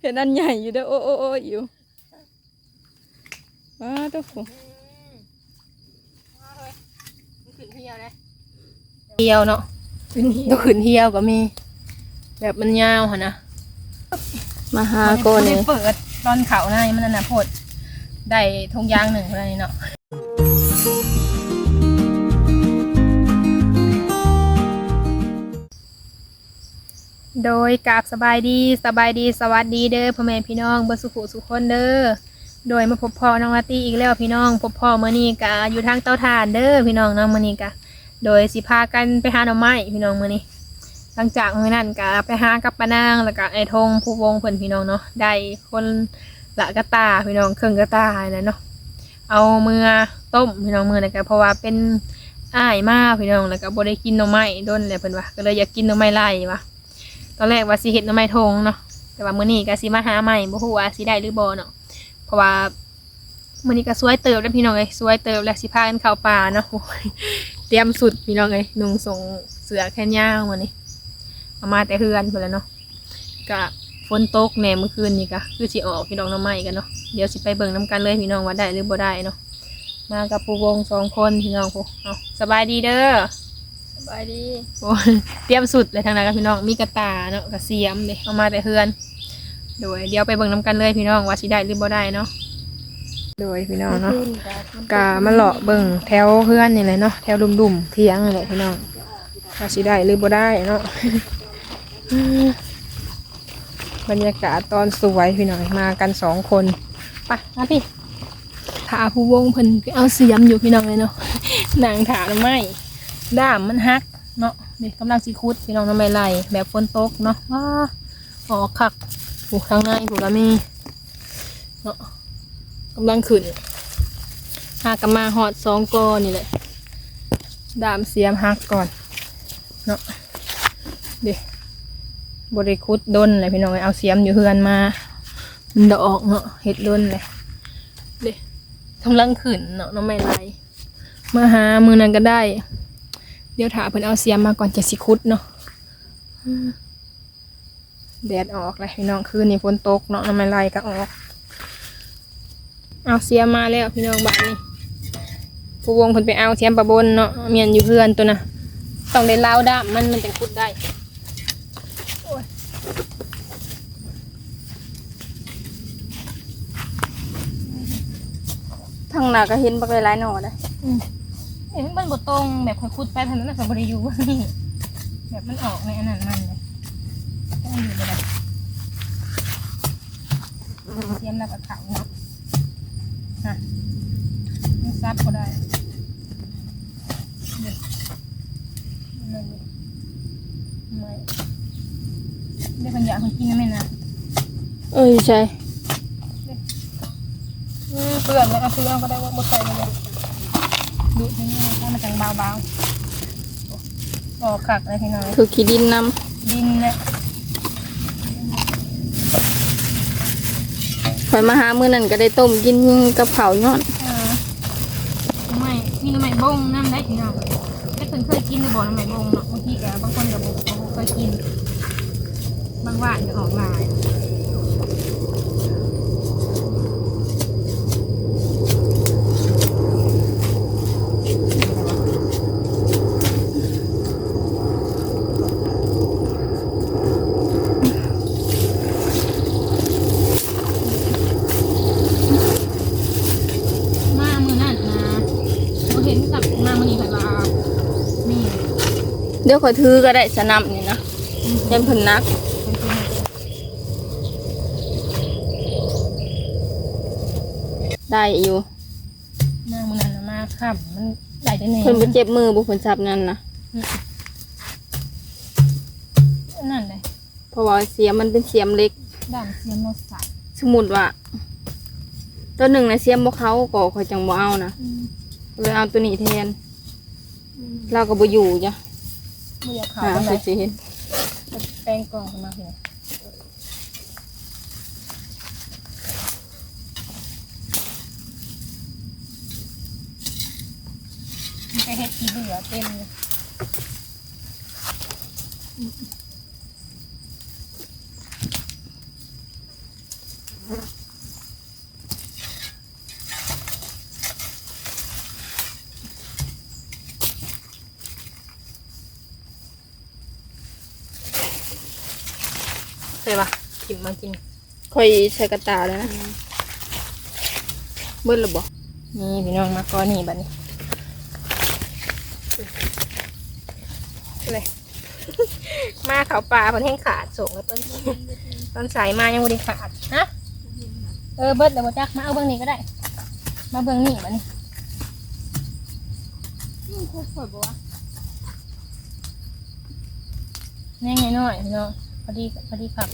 เห็นอันใหญ่อยู่เด้อโอ้โอ้โอ้อยู่ว้าตัวผู้เหี่ยวเนาะก็ขึ้นเหี่ยวก็มี แบบมันยาวหั่นนะมาหาโกมันี่ได้เปิดตอนเขาในมันนั่นน่ะโพดได้ทงยางหนึ่งเท่านั้นเนาะ โดยกราบสบายดีสบายดีสวัสดีเด้อพ่อแม่พี่น้องเบอร์สุขุสุขคนเด้อโดยมาพบพ่อน้องลาตี้อีกแล้วพี่น้อง พบพ่อเมื่อนี้กะอยู่ทางเตาถ่านเด้อพี่น้องเนาะมื่อนี้กะ โดยสิพากันไปหาหน่อไม้พี่น้องมื่อนี้ หลังจากมื้อนั้นก็ไปหากับปานางแล้วก็ไอทงผู้วงเพิ่อนพี่น้องเนาะได้คนละกระตาพี่น้องเครื่องกระตาแล้วเนาะเอาเมื่อต้มพี่น้องมือนะก็เพราะว่าเป็นอ้ายมากพี่น้องแล้วก็บ่ได้กินหน่อไม้ด้นเลยเพิ่นว่าก็เลยอยากกินหน่อไม้ไล่ว่ะ ตอนแรกว่าสิเฮ็ดหน่อไม้ทงเนาะแต่ว่ามื้อนี้ก็สิมาหาใหม่บ่ฮู้ว่าสิได้หรือบ่เนาะเพราะว่ามื้อนี้ก็สวยเติบแล้วพี่น้องเอ้ยสวยเติบแล้วสิพากันเข้าป่าเนาะเตรียมสุดพี่น้องเอ้ยนุ่งทรงเสื้อแขนยาวมื้อนี้เอามาแต่เฮือนพิ่นแล้วเนาะกะฝนตกแหน่เมื่อคืนนี่กะคือสิออกพี่น้องน้ำใหม่กันเนาะเดี๋ยวสิไปเบิ่งน้ำกันเลยพี่น้องว่าได้หรือบ่ได้เนาะมากับผู้วงสองคนพี่น้องผู้เอาสบายดีเด้อ สบายดีโอ้ยเตรียมสุดเลยทางนั้นกับพี่น้องมีกระตาเนาะกระเสียมเลยเอามาแต่เฮือน โดยเดี๋ยวไปเบิ่งน้ำกันเลยพี่น้องว่าสิได้หรือบ่ได้เนาะโดยพี่น้องเนาะกะมาเลาะเบิ่งแถวเพื่อนนี่แหละเนาะแถวดุมๆเทียงนี่แหละพี่น้องว่าสิได้หรือบ่ได้เนาะบรรยากาศตอนสวยพี่น้องมากันสองคนไปมาพี่ถาผู้วงเพิ่นไปเอาเสียมอยู่พี่น้องเลยเนาะนางถาหน่อไม้ ด้ามมันหักเนาะเด็กกำลังสิคุดพี่น้องทำไมไหลแบบฝนตกเนาะว้าออกคักผูกทางในผูกกะมีเนาะกำลังขึ้นหากมาหอดสองกอนี่แหละดามเสียมหักก่อนเนาะเดี๋ยบริคุดดนเลยพี่น้องเอาเสียมอยู่เฮือนมา มันดอกเนาะเห็ดดนเลยเดี๋ยวกำลังขึ้นเนาะน้องไม่ไรมาหามือนั้นก็ได้ ดี๋ยวถาเพิ่นเอาเสียมมาก่อนจะสิคุดเนาะอืมแดดออกเลยพี่น้องคืนนี้ฝนตกเนาะน้องไม่ไรก็ออก เอาเสียมมาแล้วพี่น้องบ้านนี้ผู้วงเพิ่นไปเอาเสียมประบนเนาะเมียนอยู่เพื่อนตัวน่ะต้องได้ลาวด้ามมันมันจะคุดได้ทางหน้าก็เห็นบักหลายๆหน่อได้ เอ้ยมันบดตรงแบบค่อยคุดไปทางนั้นน่ะกับบริยูนี่แบบมันออกในอันนั้นมันเลยต้องอยู่เลยนะเสียมแล้วก็เขาเนาะฮะมันซับก็ได้เดี๋ยวนั่นเลยไม่ได้ปัญญาคนกินนะแม่นะเอ้ยใช่อืมเปลือนแล้วเอาเปลือนก็ได้ว่าบดใส่ไปเลย ดูดให้ง่ายให้มันจังเบาๆออกขักเลยพี่น้อยคือขี้ดินนดินเนี่ยำข่อยมาหามื้อนั้นก็ได้ต้มกินกับข้าวย้อนเออไม่มีน้ำใหม่บงน้ำได้พี่น้องไม่เคยเคยกินหรือบอกน้ำใหม่บงเนาะบางทีกับบางคนกับบางเคยกิน บางว่านจะออกลายมามือนั่นนะเราเห็นกับมามือนี้แบบว่านี่ เดี๋ยวข่อยถือก็ได้สนับนี่นะยันเพิ่นนักได้อยู่มามือนั่นน่ะมาค่ำมันได้แต่แน่เพิ่นบ่เจ็บมือบ่เพิ่นจับนั่นนะนั่นเลยเพราะว่าเสียมมันเป็นเสียมเล็กด่างเสียมเราใส่สมมุติว่า ตัวหนึ่งนะเสียมบ่เขาก็ข่อยจังบ่เอานะเลยเอาตัวนี้แทน เราก็บ่อยู่จ้ะ ไม่อยากขาหาวอะไรคือสิเห็นแป้งกล่องขึ้นมาเลยมันก็เฮ็ดทีเหลือเต็มเลย ใช่ปะกินมากินค่อยใช้กระตาแล้วนะเบิ้ลหรือบ่นี่พี่น้องมาก้อนนี่บัดนี้เลยมาเขาปลาเพิ่นแห้งขาดส่งแล้วต้นต้นสายมายังบ่ได้ขาดฮะเออเบิดเดี๋ยวบ่จักมาเอาเบิ่งนี้ก็ได้ มาเบิ่งนี่บัดนี้ค่อยบ่ว่าแน่งน้อยๆพี่น้องพ อดีพอดีผัก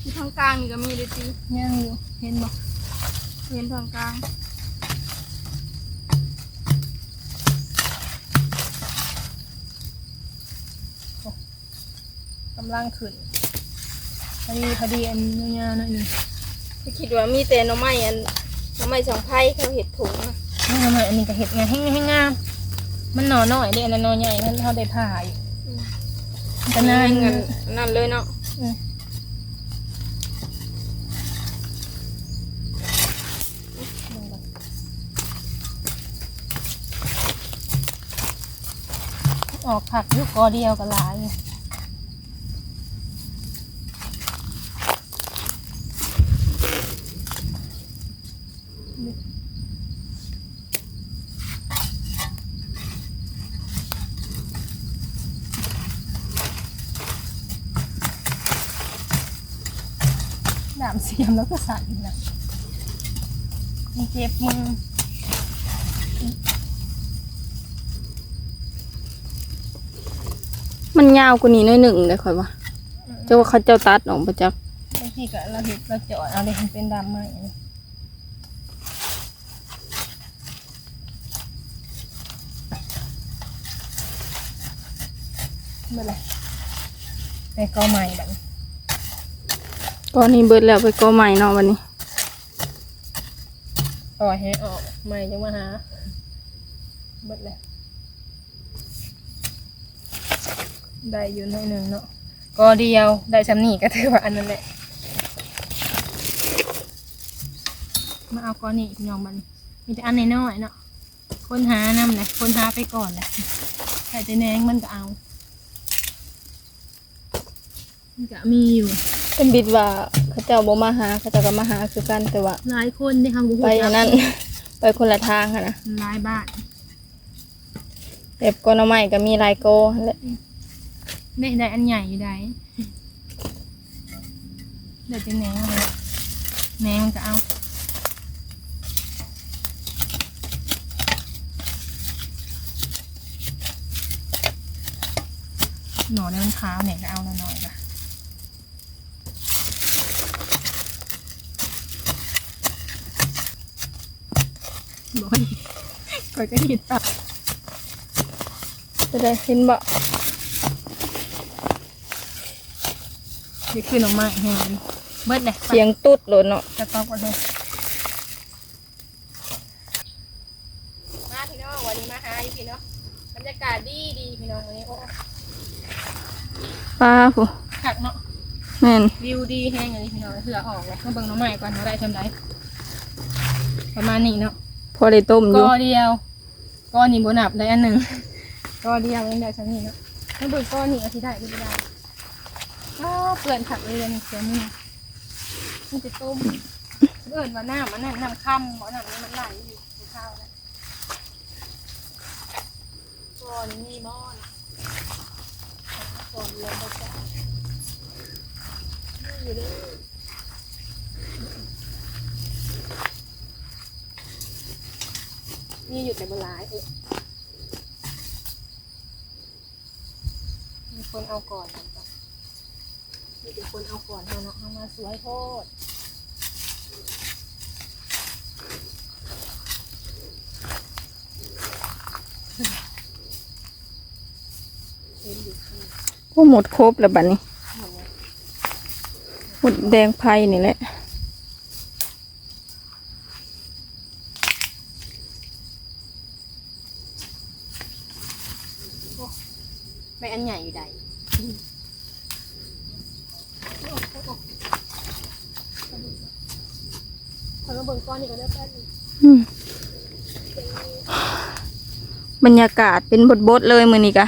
ที่ทางกลางนี่ก็มีเลยติย่างอยู่เห็นบ่เห็นทางกลางกำลังขึ้นพอดีพอดีอันยาวๆหน่อยหนึงไปคิดว่ามีแต่หน่อไม้อันหน่อไม้สองไผ่เขาเห็ดถุงนะนี่ทำไมอันนี้ก็เห็ดงานให้ให้งามมันหน่อน้อยเด้อันนั้นหน่อใหญ่มันเท่าได้ผ่าอยู่ก็นานเงินนั่นเลยเนาะ ออกผักยุกกอเดียวก็หลายอยู่ดามเสียมแล้วก็สั่นนะมันเจ็บมือมันยาวกว่านี้หน้อยหนึ่งเลยค่อยว่าเจ้าว่าเขาเจ้าตัดออกมาจากบางทีก็เราเห็ดเราเจาะเอาเลยมันเป็นดำไหมเมื่อไรไปกอใหม่แบบ ก้อนนี้เบิดแล้วไปก้อใหม่เนาะวันนี้ปล่อยให้ออกใหม่จังมาหาเบิดเลยได้อยู่หน่อยหนึ่งเนาะกอเดียวได้ชำนี่ก็ถือว่าอันนั้นแหละ มาเอาก้อนนี้พี่น้องมันมีแต่อันน้อยๆเนาะค้นหานำเลยค้นหาไปก่อนเลยใครจะแนงมันก็เอา มันก็มีอยู่ เป็นบิดว่าเขาเจ้าบ่มาหาเขาเจ้าก็มาหาคือกันแต่ว่า หลายคนที่ทำบุไปอันนั้น ไปคนละทางค่ะนะหลายบ้านแต่ก้อนหน่อไม้ก็มีหลายโกหั่นแหละได้ได้อันใหญ่อยู่ได้เดี๋ยวจะแหนงเลยแหนงมันก็เอาหน่อเนี่ยมันขาวเนี่ยก็เอาแล้วหน่อย บอยก่อยก็เห็นปะจะได้เห็นบ่นี่คือหน่อไม้แห้งเบิดเลยเสียงตุ๊ดโหลดเนาะจะต้องก่อนเลยมาพี่น้องวันนี้มาหาอยู่พี่เนาะบรรยากาศดีดีพี่น้องวันนี้โอ้ป้าผู้ขักเนาะแม่นวิวดีแห้งอย่างนี้พี่น้องเสือออกเลยมาเบิ่งหน้องใหม่ก่อนว่าได้ทำไรประมาณนี้เนาะพ อได้ต้มอยู่ กอเดียวกอนี่บนับได้อันหนึ่งกอเดียวยังได้ชั้นนี้เนาะมาเบิ่งกอนี่เอาที่ได้ที่ไม่ได้อ้าวเปลือนขักเลยนี่เสียมือมันจะต้มเอื่นว่าน้ำมันนั่นน้ำค่ำบ่น้ำนี้มันไหลอยู่ในข้าวนะกอนี่มีหม้อนกอเดียวก็จะนี่อยู่ด้อ นี่อยู่แต่บนร้ายเออมีคนเอาก่อนกันจ้ะมีแต่คนเอาก่อนเอาเนาะเอามาสวยโทษเห็นอยู่ข้างโอ้หมดครบแล้วบัดนี้ หมดแดงไผ่นี่แหละ ไม่อันใหญ่อยู่ใดคนมาเบิ่งก้อนนี่ก็ได้แป๊บนึงอืมบรรยากาศเป็นบทๆเลยมือนี้กะ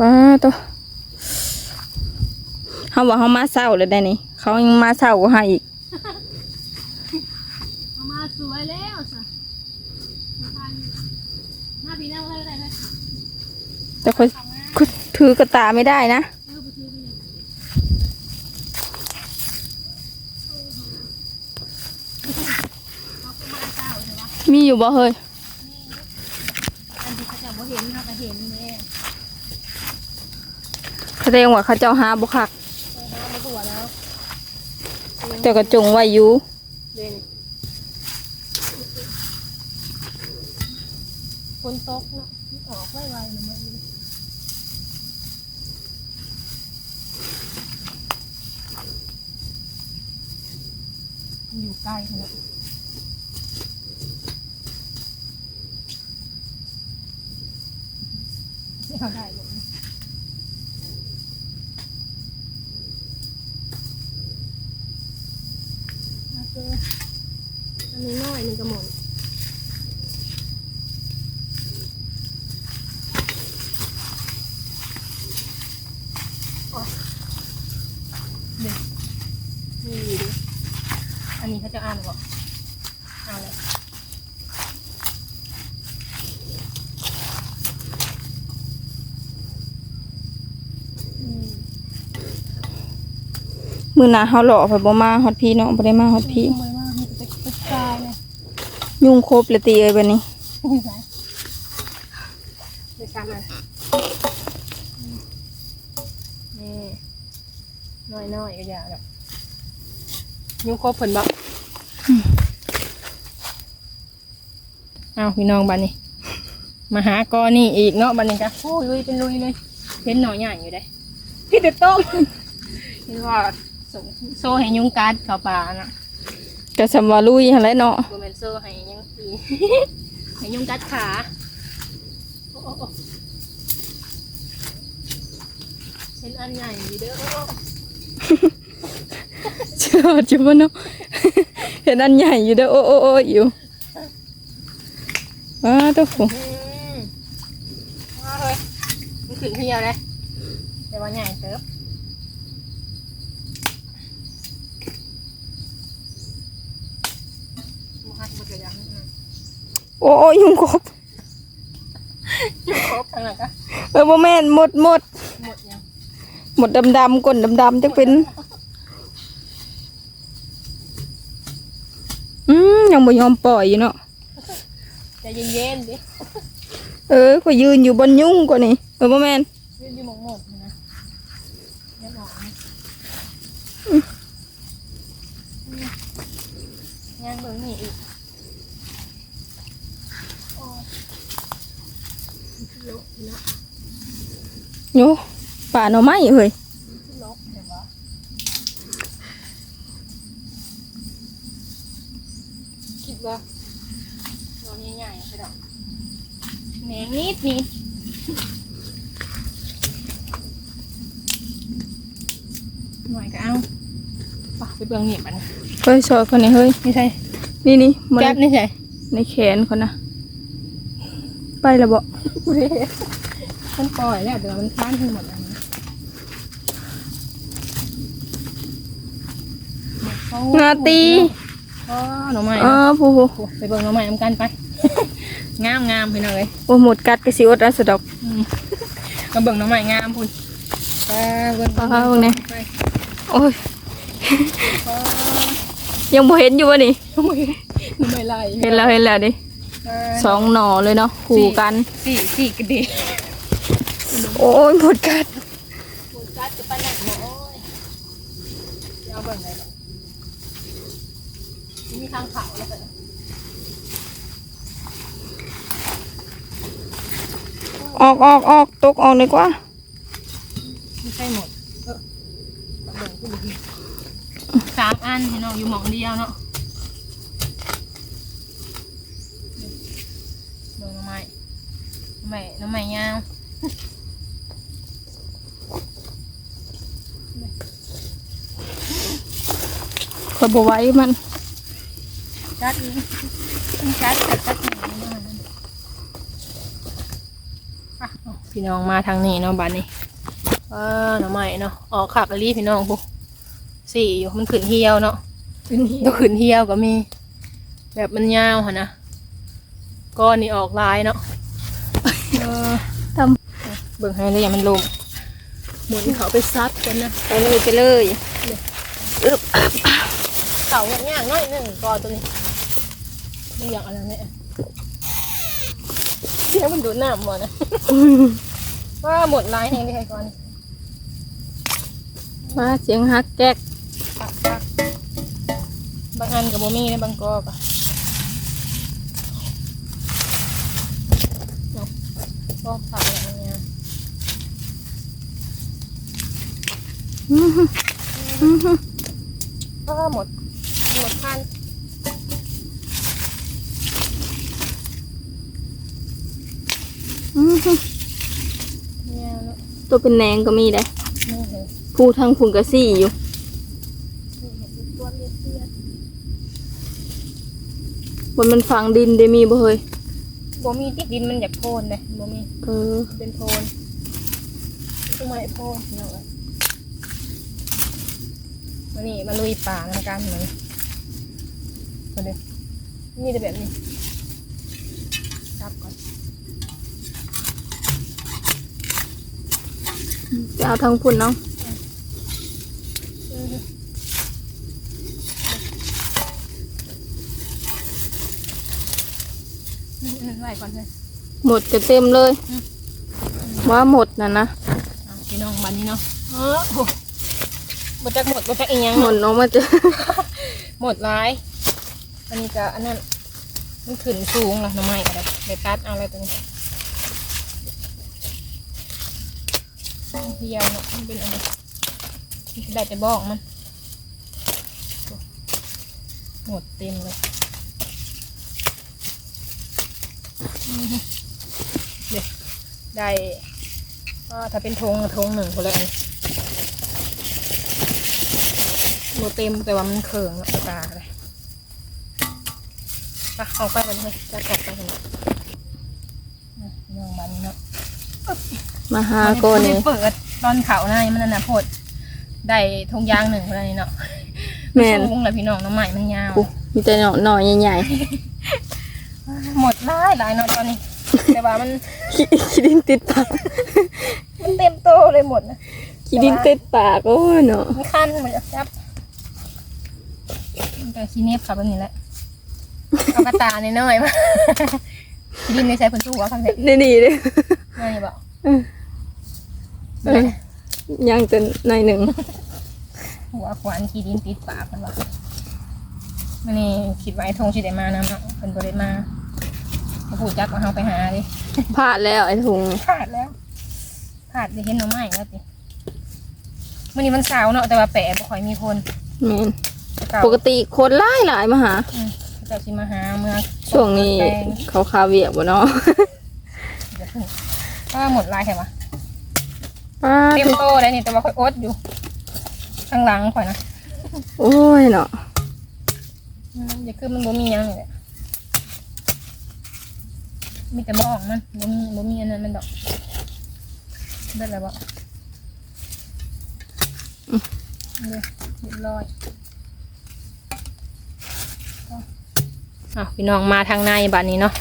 ว้าตัวเขาว่าเขามาเศร้าเลยได้นี่เขายังมาเศร้ากว่าเขาอีก เอามาสวยแล้วสะมาทานมาพี่นั่งเลยได้ไหมแต่คนคน ถือกระตาไม่ได้นะเออไปซื้อพี่เนี่ยเอาไปมาเจ้าใช่ปะมีอยู่บ่เฮ้ยอันที่เขาจะบ่เห็นเขาก็เห็นแม่แสดงว่าเขาเจ้าหาบุคักเออหามาตัวแล้วเจ้ากระจงไว้อยู่เด่นฝนตกเนาะมันออกไวๆนะมันมันอยู่ใกล้ขนาด ไม่เอาได้อันนี้น้อยหนึ่งกระหม่อมเด็กนี่ดูดิอันนี้เขาจะอ่านหรือเปล่าเอาเลย อืม มือหนาเขาหล่อไปบ่มาฮอดพี่เนาะบ่ได้มาฮอดพี่ทำไมว่ามันจะกระจายเลยยุ่งครบเลยตีเอ้ยบัดนี้ นี่ไงเดี๋ยวกันมานี่น้อยๆก็อย่าแบบยุ่งครบผลบ่เอาพี่น้องบ้านนี้ มาหากอนี่อีกเนาะบ้านนี้จ้ะโอ้ยลุยเป็นลุยเลยเห็นหน่อยใหญ่อยู่ได้พี่เด็ดต้มนี่ว่าส่ง โซ่ให้ยุงกัดเข้าป่าน่ะก็สำว่าลุยหั่นแหละเนาะโมเมนโซ่ให้ยังปีให้ยุงกัดขาโอ้โอ้โอ้เป็นอันใหญ่อยู่เด้อโอ้โอ้เชื่อจุบ่เนาะ เห็นอันใหญ่อยู่เด้อโอ้โอ้โอ้อยู่ว้าตัวฟูอืมว่าเลยมันขึ้นเที่ยวเลยแต่ว่าใหญ่เติบมาหักมาเกิดยังนะ โอ้โอ้ยุ่งครบยุงครบทั้งนั้นก็เออบ่แม่นหมดหมดหมดยังหมดดำๆก้นดำๆจักเป็นอืมยังบ่ยอมปล่อยอยู่เนาะใจเย็นๆดิเออก็ยืนอยู่บนยุ่งกว่านี่เออบ่แม่นยืนอยู่หมองหมดนะเรียบร้อยงานเบิ่งนี่อีกโอ้ยลุกนะ โยป่าหน่อไม้เฮ้ยลุกเห็นปะคิดว่าตัวนี้ใหญ่ไปดอกแหนงนิดนิดหน่อยก็เอาปะไปเบิ่งหนีบมันเฮ้ยซอยคนนี้เฮ้ยนี่ใช่ นี่นี่มันแก๊บนี่ใช่ในแขนคนนะไปแล้วบ่ มันปล่อยแล้วเดี๋ยวมันค้านทั้งหมดอันนี้งาตีอ๋อหน่อไม้เออผู้ผู้โอ้ไปเบิ่งหน่อไม้นำกันไป งามงามพี่น้องเลยโอ้หมดกัดกระสิอดอัสดอกอืมมาเบิ่งหน่อไม้งามพุ่นไปเบิ่งเอาๆเนี่ยไปโอ้ยไปยังบ่เห็นอยู่วะนี่โอ้ยหน่อไม้ไหลเห็นแล้วเห็นแล้วดิไปสองหน่อเลยเนาะคู่กันสี่สี่กระดิ่ง โอ้ยหมดกัดหมูกัดจะไปไหนหมอโอ้ยเอาเบิ่งไหนล่ะมีทางเขาแล้วกันออกออกออกตกออกดีกว่าไม่ใช่หมดเออเอาเบิ่งขึ้นอีกทีสามอันพี่น้องอยู่หมองเดียวเนาะเบิ่งหน้ำไม้หน้ำไม้หน้ำไม้ยาว อยบไหว้มันจัดนี้มันจัดแต่จัดหนึ่งมานั้นอะเอาพี่น้องมาทางนี้เนาะบ้านนี้ว้าหน่อไม้เนาะออกขักอรีพี่น้องพวกสี่อยู่มันขึ้นเหี่ยวเนาะขึ้นนี่ตัวขึ้นเหี่ยวก็มี แบบมันยาวค่ะนะก้อนนี่ออกลายเนาะเออทเบิ่งให้เลยอย่ามันลงหมุนเขาไปซัดกันนะำไปเลยไปเลย เขาอย่างเงี้ยน้อยหนึ่งกอตัวนี้ไม่อยากอะไรเนี่ยเดี๋ยวมันดูดน้ำบ่นะว่าหมดลายแห่งที่ใครก่อนมาเสียงฮักแก๊กปักปักบางอันกับโบมี่ในบางกอกอะเนาะก็ฝักอย่างเงี้ยอื้อหืออื้อหือก็หมดหมดพัน อื้อหือ เนี่ยเนาะ ตัวเป็นแหนงก็มีได้นี่เลยผู้ทางผุนกระซี่อยู่นี่เห็นเป็นตัวเลียดบนมันฝังดินได้มีบ่เฮ้ยๆโบมี่ติดดินมันอยากโพนเลยโบมี่เออเป็นโพนทำไมโพนเนาะมานี่มาลุยป่าทำกันเหมือนมาเลยนี่จะแบบนี้จับก่อน ไปเอาทางพุ่นเนาะนี่อันนั้นไหวก่อนเลยหมดจะเต็มเลย ว่าหมดนะนะเอาพี่น้องบันนี้เนาะเออโหบจักหมดบจักอีกยังหมดเนาะมาเจอหมดร้ายอันนี้จะอันนั้นมันขึ้นสูงเหรอหน้ำไม้อะไรเดี๋ยวตัดเอาอะไรตรงนี้ เดียวเนาะมันเป็นอะไรได้แต่บอกมัน หมดเต็มเลยเดี๋ยวได้ก็ถ้าเป็นธงธงหนึ่งคนละอันหมดเต็มแต่ว่ามันเขิงตาเลยไปออกไปกันเลยจะตกไปกันอะยองบันเนาะ มาหาก่อนนี่มัเปิดตอนเขาในมันนั่นนะโพดได้ธงยางหนึ่งคนละนี่เนาะแม่นสูงเลยพี่น้องน้ำใหม่มันยาวปุ๊มีแต่หน่อหน่อยใหญ่หมดหลายหลายเนาะตอนนี้ แต่ว่ามันๆขี้ขี้ดินติดปากมันเต็มโตเลยหมดนะขี้ดินติดปากโอ้ยเนาะมันคันเหมือนจะจับแต่ชีเนฟขับแบบนี้แหละเอากระตาในน้อยๆมาชีดินในใช้ผลตู้ว่าคำเด็ดนี่นี่เลยน้อยบอก เออเออยังจนหน่อยหนึ่งหัวขวานขีดินติดปากมันว่ามันนี่คิดไว้ทงชิได้มานะเนาะเป็นบริมาเขาพูดจักว่าเฮาไปหาดิพลาดแล้วไอ้ถุงพลาดแล้วพลาดได้เห็นหน้องไม้แล้วสิวันนี้มันเสาร์เนาะแต่ว่าแปะบ่ค่อยมีคนแม่นแต่เก่าปกติคนหลายหลายมาหา อืมเจ้าชิมาหาเมืองช่วงนี้แปลง เขาคาเวียกบ่เนาะ เดี๋ยวพึ่ง ก็หมดลายใช่ปะป้าเตรียมโตแล้วนี่แต่ว่าค่อยอดอยู่ข้างหลังข่อยนะโอ้ยเนาะอืมอย่าคือมันบ่มีหยังนี่แหละมีแต่บอกมันบ่มีบ่มีอันนั้นมันดอกได้แล้วบ่เดี๋ยวเรียบร้อยอะพี่น้องมาทางในบ้านนี้เนาะ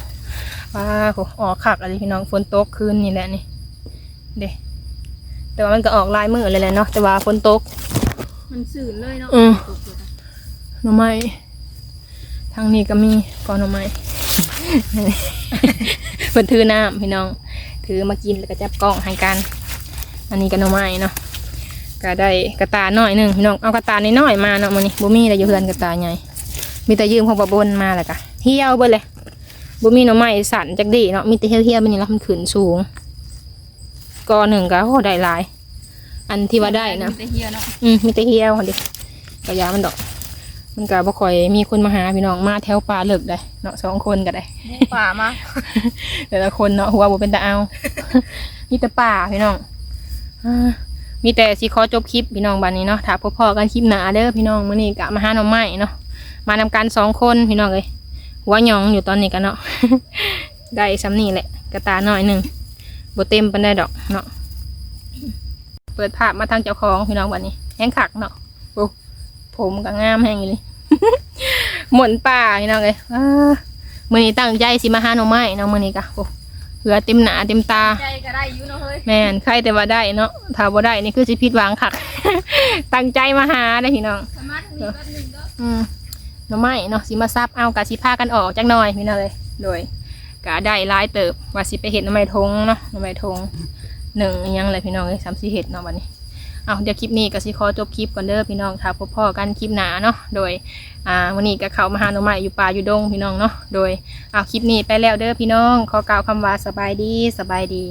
ว้าโหออกคักอะไรพี่น้องฝนตกคืนนี่แหละนี่เด้แต่ว่ามันก็ออกลายมือเลยแหละเนาะแต่ว่าฝนตก มันสื่นเลยเนาะอืม หน่อไม้ทางนี้ก็มีกอนหน่อไม้ เพิ่นถือน้ำพี่น้อง ถือมากินแล้วก็จับกล้องให้กัน อันนี้ก็หน่อไม้เนาะก็ได้กระตายน้อยหนึ่งพี่น้องเอากระตายน้อยๆมาเนาะมื้อนี้บ่มีอะไรอยู่เฮือนกระตายใหญ่มีแต่ยืมของบะบนมาแล้วก็เหี่ยวเบิดเลย บ่มีหน่อไม้สั่นจักดีเนาะมีแต่เหี่ยวๆมันนี่แล้วมันขึ้นสูงกอหนึ่งก็โหได้หลาย อันที่ว่าได้นะแต่เฮียเนาะอืมมีแต่เฮียวหั่นดิกระยามันดอก มันก็บ่ค่อยมีคนมาหาพี่น้องมาแถวป่าเลิกได้เนาะสองคนก็ได้ ป่ามาแต่ละคนเนาะหัวบ่เป็นตาเอา มีแต่ป่าพี่น้องอ่ามีแต่สิขอจบคลิปพี่น้องบัดนี้เนาะถ้าพบพอกันคลิปหน้าเด้อพี่น้องมื้อนี้ก็มาหาหน่อไม้เนาะมานำกันสองคนพี่น้องเลย หัวหยองอยู่ตอนนี้กันเนาะ ได้ซ้ำนี่แหละกระตาหน่อยหนึ่งบเต็มปันได้ดอกเนาะ เปิดภาพมาทางเจ้าของพี่น้องวันนี้แห้งขักเนาะโอ้ผมก็งามแห้งอยู่เลยหมุนป่าพี่น้องเลยอ้ามือนี้ตั้งใจสิมาหาหน่อไม้เนาะมือนี้กะโอ้เหลือเต็มหนาเต็มตาใจก็ได้อยู่เนาะเฮ้ยแม่นใครแต่ว่าได้เนาะถ้าบ่ได้นี่คือสิผิดหวังคักตั้งใจมาหาได้อพี่น้องสามารถมีแป๊บนึงเด้ออืมห น่อไม้เนาะสิมาซับเอากะสิพากันออกจักหน่อยพี่น้องเลยโดยกะได้หลายเติบว่าสิไปเห็ดน่อไม้ทงเนาะน่อไม้ทงหนึ่งยังเลยพี่น้องเลยสามสี่เห็ดเนาะวันนี้เอาเดี๋ยวคลิปนี้ก็สิขอจบคลิปก่อนเด้อพี่น้องค่ะพบพ่อกันคลิปหนาเนาะโดยอ่าวันนี้ก็เข้ามาหาหน่อไม้อยู่ป่าอยู่ดงพี่น้องเนาะโดยเอาคลิปนี้ไปแล้วเด้อพี่น้องขอกล่าวคำว่าสบายดีสบายดี